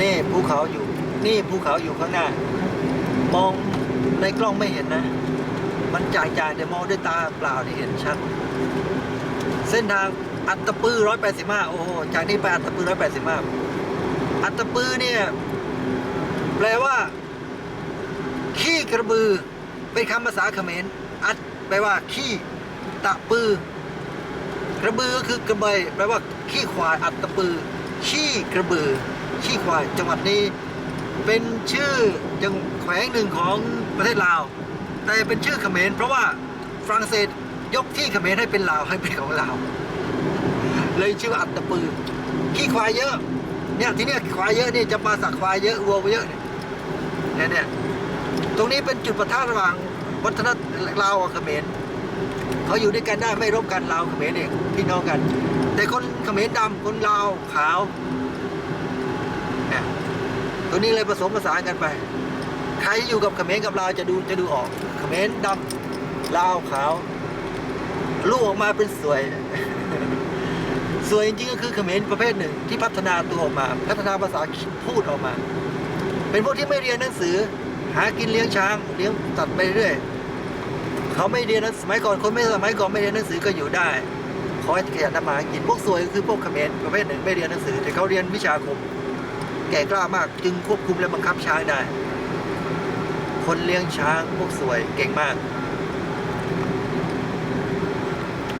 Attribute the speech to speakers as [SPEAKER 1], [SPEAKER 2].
[SPEAKER 1] นี่ภูเขาอยู่ นี่ภูเขาอยู่ข้างหน้า มองในกล้องไม่เห็นนะ มันจ่ายจางๆเดี๋ยวมองด้วยตาเปล่าที่เห็นชัด เส้นทางอัตตปือร้อยแปดสิบห้าโอ้โห จากนี้ไปอัตตปือร้อยแปดสิบห้าอัตตปือเนี่ย แปลว่า ขี้กระบือ เป็นคำภาษาเขมร อัดแปลว่า ขี้ตะปือกระบือก็คือกระเบยแปลว่าขี้ควายอัดตะปือ ขี้กระบือ ขี้ควายจังหวัดนี้ เป็นชื่อจังแขวงหนึ่งของประเทศลาว แต่เป็นชื่อเขมรเพราะว่าฝรั่งเศสยกที่เขมรให้เป็นลาวให้เป็นของลาวเลยชื่ออัตตปือขี้ควายเยอะเนี่ยที่เนี่ยควายเยอะนี่จะมาสักควายเยอะวัวเยอะเนี่ยเนี่ยตรงนี้เป็นจุดประทะระหว่างวัฒนธรรมลาวกับเขมรเขาอยู่ด้วยกันได้ไม่รบกันลาวเขมรเองพี่น้องกัน แต่คนเขมรดำคนลาวขาว ตรงนี้เลยผสมผสานกันไป ใครอยู่กับเขมรกับลาวจะดูจะดูออกเขมรดำลาวขาวลูกออกมาเป็นสวยสวยจริงๆก็คือเขมรประเภทหนึ่งที่พัฒนาตัวออกมา พัฒนาภาษาพูดออกมา เป็นพวกที่ไม่เรียนหนังสือ หากินเลี้ยงช้างเลี้ยงตัดไปเรื่อยเขาไม่เรียนหนังสมัยก่อนคนไม่สมัยก่อนไม่เรียนหนังสือก็อยู่ได้ขอให้ขยันทำมาหากินพวกสวยก็คือพวกเขมรประเภทหนึ่งไม่เรียนหนังสือ แต่เขาเรียนวิชาคม แก่กล้ามากจึงควบคุมและบังคับช้างได้ คนเลี้ยงช้างพวกสวยเก่งมาก